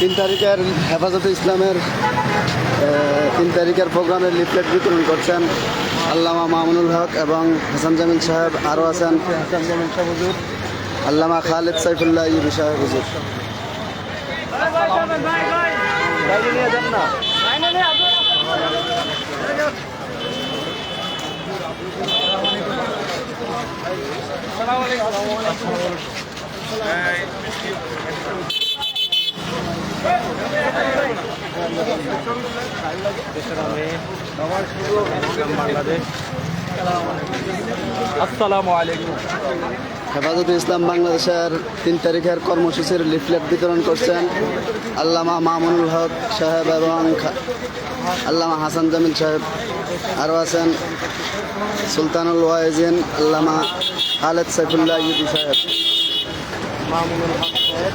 তিন তারিখের হেফাজতে ইসলামের তিন তারিখের প্রোগ্রামের লিফলেট বিতরণ করছেন আল্লামা মামুনুল হক এবং হাসান জামিল সাহেব আরও আছেন। আল্লামা খালেদ সাইফুল্লাহ ইবি সাহেব হুজুর। আসসালামু আলাইকুম হেফাজতে ইসলাম বাংলাদেশের তিন তারিখের কর্মসূচির লিফলেট বিতরণ করছেন আল্লামা মামুনুল হক সাহেব এবং আল্লামা হাসান জামিল সাহেব। আরও আছেন সুলতানুল ওয়াইজিন আল্লামা খালেদ সাইফুল্লাহ ইউদি সাহেব। মামুনুল হক সাহেব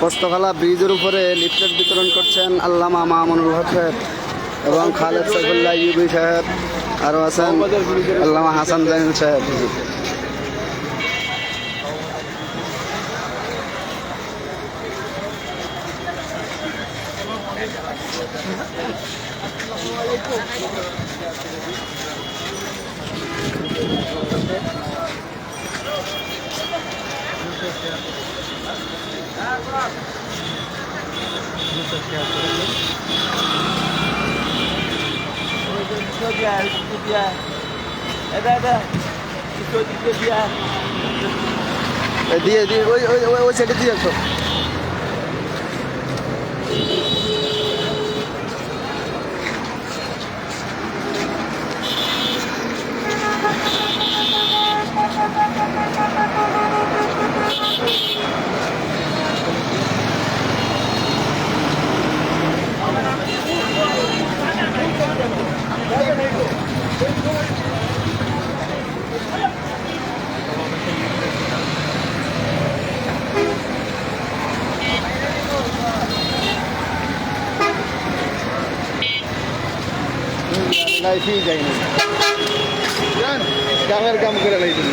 পোস্তখালা ব্রিজের উপরে লিফলেট বিতরণ করছেন আল্লামা মামুনুল হক সাহেব এবং খালেদ সাইফুল্লাহ ইউবি সাহেব, আরও আছেন আল্লামা হাসান জামিল সাহেব। দিয়ে দিয়ে ওই ওই ওই- সাইডে দিয়ে আসো। লাইফেই যাইনি কামের কাম করে লাইছি